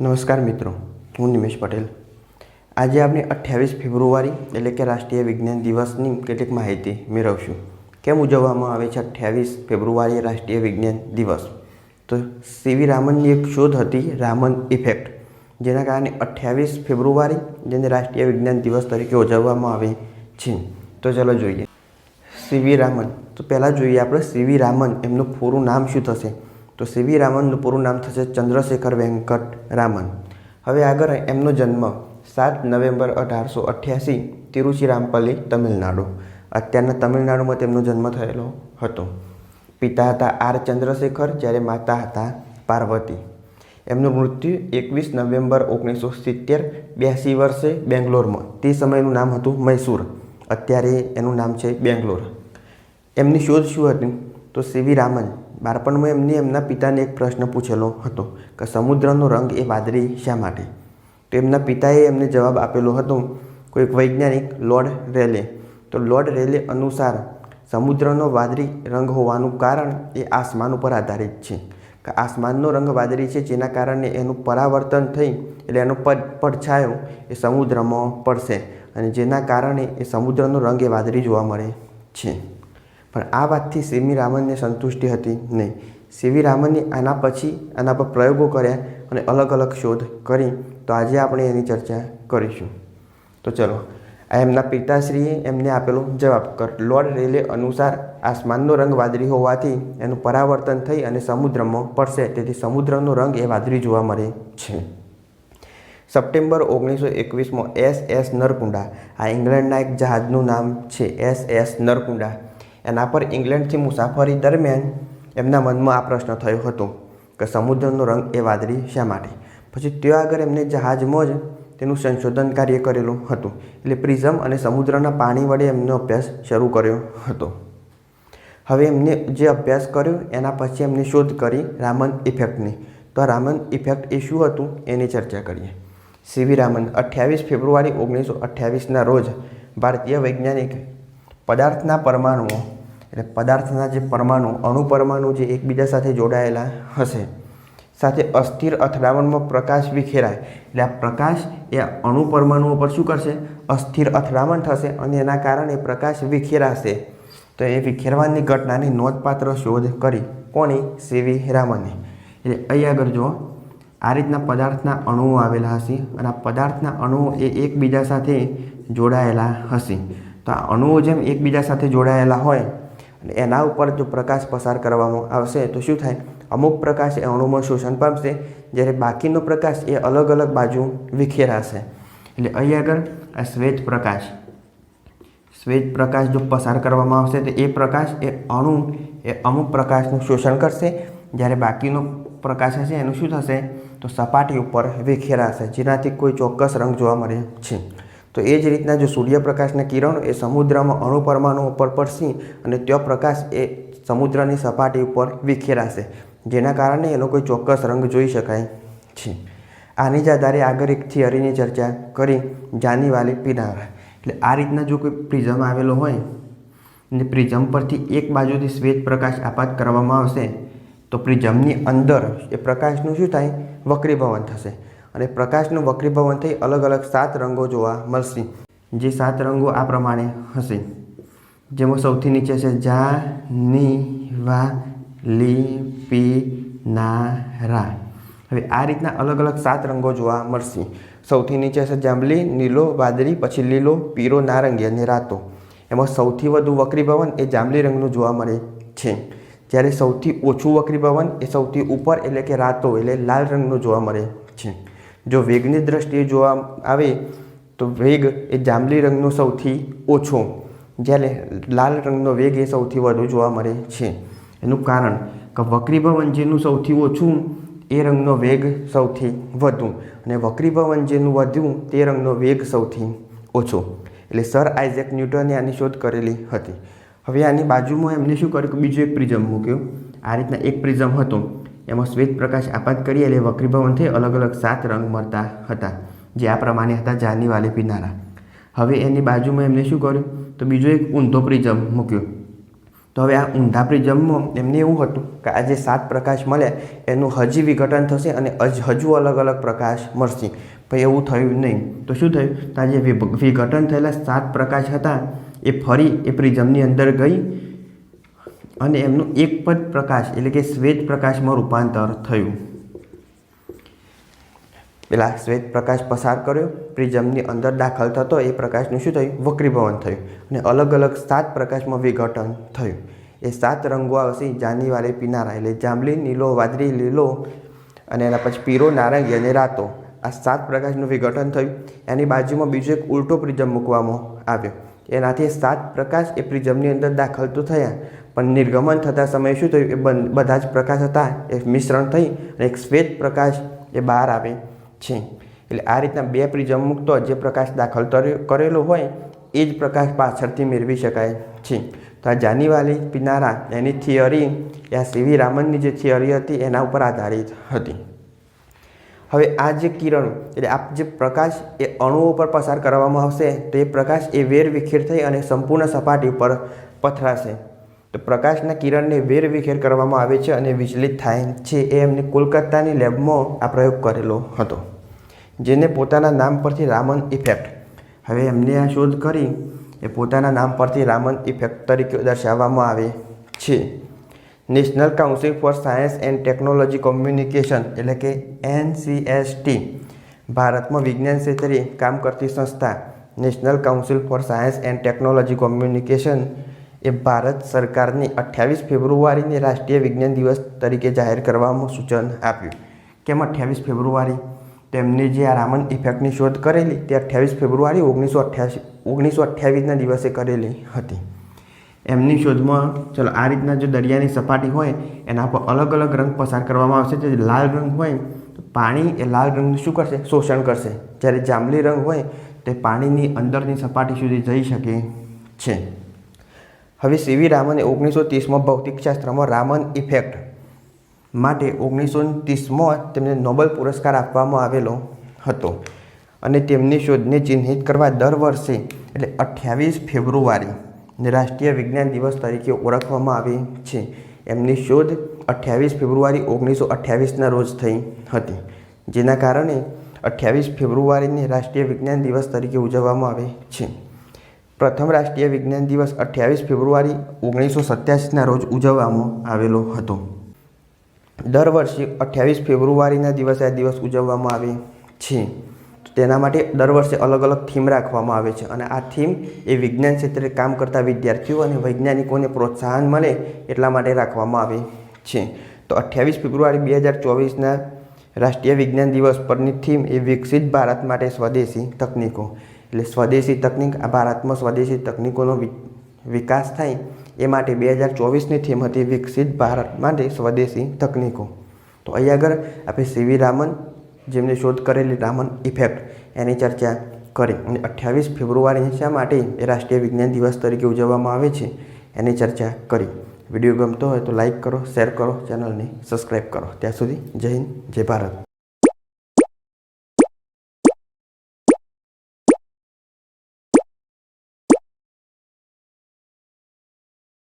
નમસ્કાર મિત્રો, હું નિમેશ પટેલ. આજે આપણે અઠ્યાવીસ ફેબ્રુઆરી એટલે કે રાષ્ટ્રીય વિજ્ઞાન દિવસની કેટલીક માહિતી મેળવશું. કેમ ઉજવવામાં આવે છે અઠ્યાવીસ ફેબ્રુઆરી રાષ્ટ્રીય વિજ્ઞાન દિવસ? તો સીવી રામનની એક શોધ હતી, રામન ઇફેક્ટ. જેના કારણે અઠ્યાવીસ ફેબ્રુઆરી જેને રાષ્ટ્રીય વિજ્ઞાન દિવસ તરીકે ઉજવવામાં આવે છે. તો ચાલો જોઈએ. સીવી રામન. તો પહેલાં જોઈએ આપણે સીવી રામન. એમનું પૂરું નામ શું થશે? તો સીવી રામનનું પૂરું નામ થશે ચંદ્રશેખર વેંકટ રામન. હવે આગળ એમનો જન્મ સાત નવેમ્બર અઢારસો અઠ્યાસી તિરુચિરામપલ્લી તમિલનાડુ. અત્યારના તમિલનાડુમાં તેમનો જન્મ થયેલો હતો. પિતા હતા આર ચંદ્રશેખર, જ્યારે માતા હતા પાર્વતી. એમનું મૃત્યુ એકવીસ નવેમ્બર ઓગણીસો સિત્તેર બ્યાસી વર્ષે બેંગ્લોરમાં. તે સમયનું નામ હતું મૈસૂર. અત્યારે એનું નામ છે બેંગ્લોર. એમની શોધ શું હતી? તો સીવી રામન બાળપણમાં એમને એમના પિતાને એક પ્રશ્ન પૂછેલો હતો કે સમુદ્રનો રંગ એ વાદળી શા માટે? તો એમના પિતાએ એમને જવાબ આપેલો હતો, કોઈક વૈજ્ઞાનિક લોર્ડ રેલે. તો લોર્ડ રેલે અનુસાર, સમુદ્રનો વાદળી રંગ હોવાનું કારણ એ આસમાન ઉપર આધારિત છે. કે આસમાનનો રંગ વાદળી છે જેના કારણે એનું પરાવર્તન થઈ એટલે એનો પડ, પડછાયો એ સમુદ્રમાં પડશે અને જેના કારણે એ સમુદ્રનો રંગ એ વાદળી જોવા મળે છે. પણ આ વાતથી સીવી રામનને સંતુષ્ટિ હતી નહીં. સીવી રામનને આના પછી આના પર પ્રયોગો કર્યા અને અલગ અલગ શોધ કરી. તો આજે આપણે એની ચર્ચા કરીશું. તો ચલો, આ એમના પિતાશ્રીએ એમને આપેલો જવાબ કર. લોર્ડ રેલે અનુસાર આસમાનનો રંગ વાદળી હોવાથી એનું પરાવર્તન થઈ અને સમુદ્રમાં પડશે. તેથી સમુદ્રનો રંગ એ વાદળી જોવા મળે છે. સપ્ટેમ્બર ઓગણીસો એકવીસમાં એસ એસ નરકુંડા. આ ઇંગ્લેન્ડના એક જહાજનું નામ છે એસ એસ નરકુંડા. એના પર ઇંગ્લેન્ડથી મુસાફરી દરમિયાન એમના મનમાં આ પ્રશ્ન થયો હતો કે સમુદ્રનો રંગ એ વાદળી શા માટે? પછી ત્યાં આગળ એમને જહાજમાં જ તેનું સંશોધન કાર્ય કરેલું હતું. એટલે પ્રિઝમ અને સમુદ્રના પાણી વડે એમનો અભ્યાસ શરૂ કર્યો હતો. હવે એમને જે અભ્યાસ કર્યો એના પછી એમને શોધ કરી રામન ઇફેક્ટની. તો આ રામન ઇફેક્ટ એ શું હતું એની ચર્ચા કરીએ. સીવી રામન, અઠ્યાવીસ ફેબ્રુઆરી ઓગણીસો અઠ્યાવીસના રોજ ભારતીય વૈજ્ઞાનિક પદાર્થના પરમાણુઓ એટલે પદાર્થના જે પરમાણુ અણુ પરમાણુ જે એકબીજા સાથે જોડાયેલા હશે, સાથે અસ્થિર અથડામણમાં પ્રકાશ વિખેરાય, એટલે આ પ્રકાશ એ અણુ પરમાણુઓ પર શું કરશે? અસ્થિર અથડામણ થશે અને એના કારણે પ્રકાશ વિખેરાશે. તો એ વિખેરવાની ઘટનાની નોંધપાત્ર શોધ કરી કોની? સીવી રામને એટલે અહીં આગળ જો આ રીતના પદાર્થના અણુઓ આવેલા હશે અને આ પદાર્થના અણુઓ એ એકબીજા સાથે જોડાયેલા હશે. તો આ અણુઓ જેમ એકબીજા સાથે જોડાયેલા હોય અને એના ઉપર જો પ્રકાશ પસાર કરવામાં આવશે, તો શું થાય? અમુક પ્રકાશ એ અણુમાં શોષણ પામશે, જ્યારે બાકીનો પ્રકાશ એ અલગ અલગ બાજુ વિખેરાશે. એટલે અહીં આગળ આ શ્વેત પ્રકાશ. શ્વેત પ્રકાશ જો પસાર કરવામાં આવશે, તો એ પ્રકાશ, એ અણુ, એ અમુક પ્રકાશનું શોષણ કરશે. જ્યારે બાકીનો પ્રકાશ હશે, એનું શું થશે? તો સપાટી ઉપર વિખેરાશે, જેનાથી કોઈ ચોક્કસ રંગ જોવા મળે છે. તો એ જ રીતના જો સૂર્યપ્રકાશના કિરણો એ સમુદ્રમાં અણુપરમાણુ ઉપર પડશે અને ત્યાં પ્રકાશ એ સમુદ્રની સપાટી ઉપર વિખેરાશે. જેના કારણે એનો કોઈ ચોક્કસ રંગ જોઈ શકાય છે. આની જ આધારે આગળ એક થિયરીની ચર્ચા કરી જાનીવાલી પિનારા. એટલે આ રીતના જો કોઈ પ્રિઝમ આવેલો હોય ને પ્રિઝમ પરથી એક બાજુથી શ્વેત પ્રકાશ આપાત કરવામાં આવશે, તો પ્રિઝમની અંદર એ પ્રકાશનું શું થાય? વક્રીભવન થશે. અને પ્રકાશનું વક્રીભવન થઈ અલગ અલગ સાત રંગો જોવા મળશે, જે સાત રંગો આ પ્રમાણે હશે. જેમાં સૌથી નીચે છે જા ની, વા, લી, પી, ના, રા. હવે આ રીતના અલગ અલગ સાત રંગો જોવા મળશે. સૌથી નીચે છે જાંબલી, નીલો, વાદળી, પછી લીલો પીરો નારંગી અને રાતો. એમાં સૌથી વધુ વક્રીભવન એ જાંબલી રંગનું જોવા મળે છે. જ્યારે સૌથી ઓછું વક્રીભવન એ સૌથી ઉપર એટલે કે રાતો એટલે લાલ રંગનું જોવા મળે જો વેગની દ્રષ્ટિએ જોવા આવે તો વેગ એ જાંબલી રંગનો સૌથી ઓછો, જ્યારે લાલ રંગનો વેગ એ સૌથી વધુ જોવા મળે છે. એનું કારણ કે વક્રીભવનજીનું સૌથી ઓછું, એ રંગનો વેગ સૌથી વધુ અને વક્રીભવનજીનું વધ્યું, તે રંગનો વેગ સૌથી ઓછો. એટલે સર આઇઝેક ન્યૂટને આની શોધ કરેલી હતી. હવે આની બાજુમાં એમને શું કર્યું? કે બીજો એક પ્રિઝમ મૂક્યો. આ રીતના એક પ્રિઝમ હતો. એમાં શ્વેત પ્રકાશ આપાત કરી એટલે વક્રીભવનથી અલગ અલગ સાત રંગ મળતા હતા, જે આ પ્રમાણે હતા જાની વાલે પીનારા. હવે એની બાજુમાં એમને શું કર્યું? તો બીજો એક ઊંધો પ્રિઝમ મૂક્યો. તો હવે આ ઊંધા પ્રિઝમમાં એમને એવું હતું કે આ જે સાત પ્રકાશ મળ્યા, એનું હજી વિઘટન થશે અને હજ- અલગ અલગ પ્રકાશ મળશે. પણ એવું થયું નહીં. તો શું થયું? તો આ જે વિઘટન થયેલા સાત પ્રકાશ હતા, એ ફરી એ પ્રિઝમની અંદર ગઈ અને એમનું એક પદ પ્રકાશ, એટલે કે શ્વેત પ્રકાશમાં રૂપાંતર થયું. પેલા શ્વેત પ્રકાશ પસાર કર્યો, પ્રિઝમની અંદર દાખલ થતો, એ પ્રકાશનું શું થયું? વક્રીભવન થયું. અને અલગ અલગ સાત પ્રકાશમાં વિઘટન થયું. એ સાત રંગો આવશે જાનીવારે પીનારા, એટલે જાંબલી, નીલો, વાદળી, લીલો, અને એના પછી પીરો નારંગી અને રાતો. આ સાત પ્રકાશનું વિઘટન થયું. એની બાજુમાં બીજો એક ઉલટો પ્રિઝમ મૂકવામાં આવ્યો. એનાથી સાત પ્રકાશ એ પ્રિઝમની અંદર દાખલ તો થયા પણ નિર્ગમન થતા સમયે શું થયું? એ બધા જ પ્રકાશ હતા. એ મિશ્રણ થઈ અને એક શ્વેત પ્રકાશ એ બહાર આવે છે. એટલે આ રીતના બે પ્રિઝમ મૂકતો જે પ્રકાશ દાખલ કરેલો હોય, એ જ પ્રકાશ પાછળથી મેળવી શકાય છે. તો આ જાનીવાલી, પિનારા, એની થિયરી એ આ સીવી રામનની જે થિયરી હતી, એના ઉપર આધારિત હતી. હવે આ જે કિરણ, એટલે આ જે પ્રકાશ એ અણુઓ પર પસાર કરવામાં આવશે, તો એ પ્રકાશ એ વેર વિખેર થઈ અને સંપૂર્ણ સપાટી ઉપર પથરાશે. તો પ્રકાશના કિરણને વેર વિખેર કરવામાં આવે છે અને વિચલિત થાય છે એ એમને કોલકાતાની લેબમાં આ પ્રયોગ કરેલો હતો, જેને પોતાના નામ પરથી રામન ઇફેક્ટ. હવે એમને આ શોધ કરી એ પોતાના નામ પરથી રામન ઇફેક્ટ તરીકે દર્શાવવામાં આવે છે. National council for science and technology communication એટલે કે એનસીએસટી ભારતમાં વિજ્ઞાન ક્ષેત્રે કામ કરતી સંસ્થા national council for science and technology communication એ ભારત સરકારની અઠ્યાવીસ ફેબ્રુઆરીને રાષ્ટ્રીય વિજ્ઞાન દિવસ તરીકે જાહેર કરવામાં સૂચન આપ્યું. કેમ અઠ્યાવીસ ફેબ્રુઆરી? તેમની જે આ રામન ઇફેક્ટની શોધ કરેલી, તે અઠ્યાવીસ ફેબ્રુઆરી ઓગણીસો અઠ્યાસી, ઓગણીસો અઠ્યાવીસના દિવસે કરેલી હતી. એમની શોધમાં, ચલો, આ રીતના જો દરિયાની સપાટી હોય, એના પર અલગ અલગ રંગ પસાર કરવામાં આવશે. જે લાલ રંગ હોય, તો પાણી એ લાલ રંગનું શું કરશે? શોષણ કરશે. જ્યારે જાંબલી રંગ હોય, તે પાણીની અંદરની સપાટી સુધી જઈ શકે છે. હવે સીવી રામને ઓગણીસો ત્રીસમાં ભૌતિકશાસ્ત્રમાં રામન ઇફેક્ટ માટે ઓગણીસો ત્રીસમાં તેમને નોબેલ પુરસ્કાર આપવામાં આવેલો હતો અને તેમની શોધને ચિહ્નિત કરવા દર વર્ષે, એટલે અઠ્યાવીસ ફેબ્રુઆરીને રાષ્ટ્રીય વિજ્ઞાન દિવસ તરીકે ઓળખવામાં આવે છે. એમની શોધ અઠ્યાવીસ ફેબ્રુઆરી ઓગણીસો અઠ્યાવીસના રોજ થઈ હતી, જેના કારણે અઠ્યાવીસ ફેબ્રુઆરીને રાષ્ટ્રીય વિજ્ઞાન દિવસ તરીકે ઉજવવામાં આવે છે. પ્રથમ રાષ્ટ્રીય વિજ્ઞાન દિવસ અઠ્યાવીસ ફેબ્રુઆરી ઓગણીસો સત્યાસીના રોજ ઉજવવામાં આવેલો હતો. દર વર્ષે અઠ્યાવીસ ફેબ્રુઆરીના દિવસે આ દિવસ ઉજવવામાં આવે છે. તેના માટે દર વર્ષે અલગ અલગ થીમ રાખવામાં આવે છે અને આ થીમ એ વિજ્ઞાન ક્ષેત્રે કામ કરતા વિદ્યાર્થીઓ અને વૈજ્ઞાનિકોને પ્રોત્સાહન મળે એટલા માટે રાખવામાં આવે છે. તો અઠ્યાવીસ ફેબ્રુઆરી બે હજાર ચોવીસના રાષ્ટ્રીય વિજ્ઞાન દિવસ પરની થીમ એ વિકસિત ભારત માટે સ્વદેશી તકનીકો. એટલે સ્વદેશી તકનીક આ ભારતમાં સ્વદેશી તકનીકોનો વિકાસ થાય એ માટે બે હજાર ચોવીસની થીમ હતી વિકસિત ભારત માટે સ્વદેશી તકનીકો. તો અહીં આગળ આપણે સીવી રામન જેમને શોધ કરેલી રામન ઇફેક્ટ, એની ચર્ચા કરી. અને અઠ્યાવીસ ફેબ્રુઆરી શા માટે એ રાષ્ટ્રીય વિજ્ઞાન દિવસ તરીકે ઉજવવામાં આવે છે, એની ચર્ચા કરી. વીડિયો ગમતો હોય તો લાઇક કરો, શેર કરો, ચેનલને સબસ્ક્રાઈબ કરો. ત્યાં સુધી જય હિન્દ, જય ભારત.